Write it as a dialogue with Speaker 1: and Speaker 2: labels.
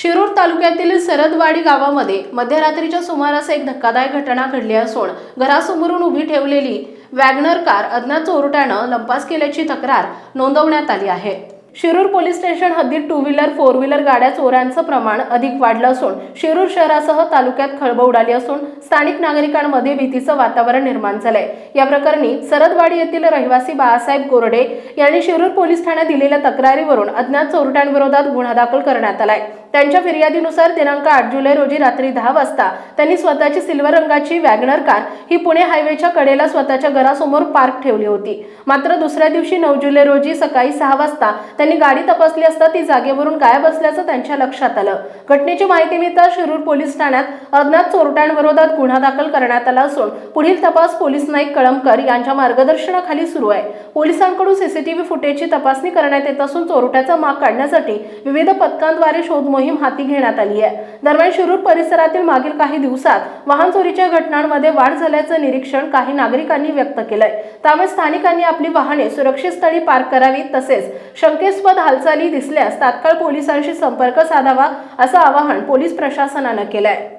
Speaker 1: शिरूर तालुक्यातील सरदवाडी गावामध्ये मध्यरात्रीच्या सुमारास एक धक्कादायक घटना घडली असून घरासमोरून उभी ठेवलेली वॅगनर कार अज्ञात चोरट्यानं लंपास केल्याची तक्रार नोंदवण्यात आली आहे. शिरूर पोलीस स्टेशन हद्दीत टू व्हीलर फोर व्हीलर गाड्या चोऱ्यांचं प्रमाण अधिक वाढलं असून शिरूर शहरासह तालुक्यात खळबळ उडाली असून स्थानिक नागरिकांमध्ये भीतीचं वातावरण निर्माण झालंय. या प्रकरणी सरदवाडी येथील रहिवासी बाळासाहेब गोरडे यांनी शिरूर पोलीस ठाण्यात दिलेल्या तक्रारीवरून अज्ञात चोरट्यांविरोधात गुन्हा दाखल करण्यात आलाय. त्यांच्या फिर्यादीनुसार दिनांक आठ जुलै रोजी रात्री दहा वाजता त्यांनी स्वतःची सिल्वर रंगाची वॅगनर कार ही पुणे हायवेच्या कडेला स्वतःच्या घरासमोर पार्क ठेवली होती. मात्र दुसऱ्या दिवशी नऊ जुलै रोजी सकाळी सहा वाजता त्यांनी गाडी तपासली असता ती जागेवरून गायब असल्याचं त्यांच्या लक्षात आलं. घटनेची माहिती मिळताच शिरूर पोलीस ठाण्यात अज्ञात चोरट्यांविरोधात गुन्हा दाखल करण्यात आला असून पुढील तपास पोलीस नाईक कळमकर यांच्या मार्गदर्शनाखाली सुरू आहे. पोलिसांकडून सीसीटीव्ही फुटेजची तपासणी करण्यात येत असून चोरट्याचा माग काढण्यासाठी विविध पथकांद्वारे शोध मोहीम हाती घेण्यात आली आहे. दरम्यान शिरूर परिसरातील मागील काही दिवसात वाहन चोरीच्या घटनांमध्ये वाढ झाल्याचं निरीक्षण काही नागरिकांनी व्यक्त केलंय. त्यामुळे स्थानिकांनी आपली वाहने सुरक्षित स्थळी पार्क करावी तसेच शंकेस्पद हालचाली दिसल्यास तात्काळ पोलिसांशी संपर्क साधावा असं आवाहन पोलीस प्रशासनानं केलंय.